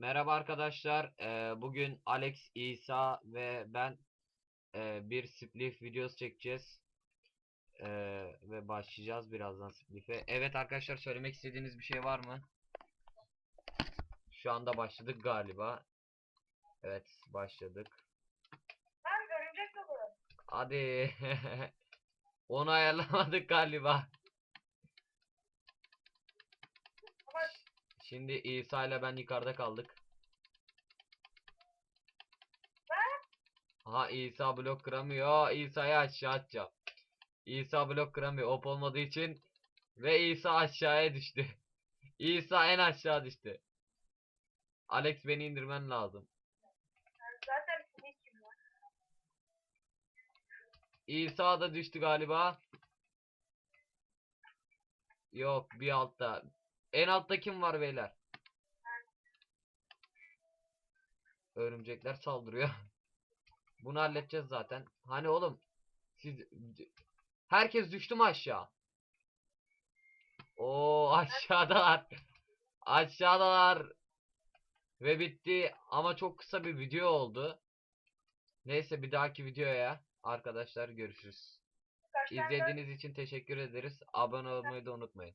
Merhaba arkadaşlar. Ee, bugün Alex, İsa ve ben e, bir spliff videosu çekeceğiz. Ee, ve başlayacağız birazdan spliff'e. Evet arkadaşlar söylemek istediğiniz bir şey var mı? Şu anda başladık galiba. Evet başladık. Ben örümcek bu? Hadi. Onu ayarlamadık galiba. Şimdi İsa ile ben yukarıda kaldık. Aha İsa blok kıramıyor. İsa'yı aşağı atacağım. İsa blok kıramıyor. Op olmadığı için. Ve İsa aşağıya düştü. İsa en aşağı düştü. Alex beni indirmen lazım. zaten. İsa da düştü galiba. Yok bir altta. En altta kim var beyler? Örümcekler saldırıyor. Bunu halledeceğiz zaten. Hani oğlum siz herkes düştü mü aşağı? Oo aşağıdalar. Aşağıdalar. Ve bitti ama çok kısa bir video oldu. Neyse bir dahaki videoya arkadaşlar görüşürüz. İzlediğiniz için teşekkür ederiz. Abone olmayı da unutmayın.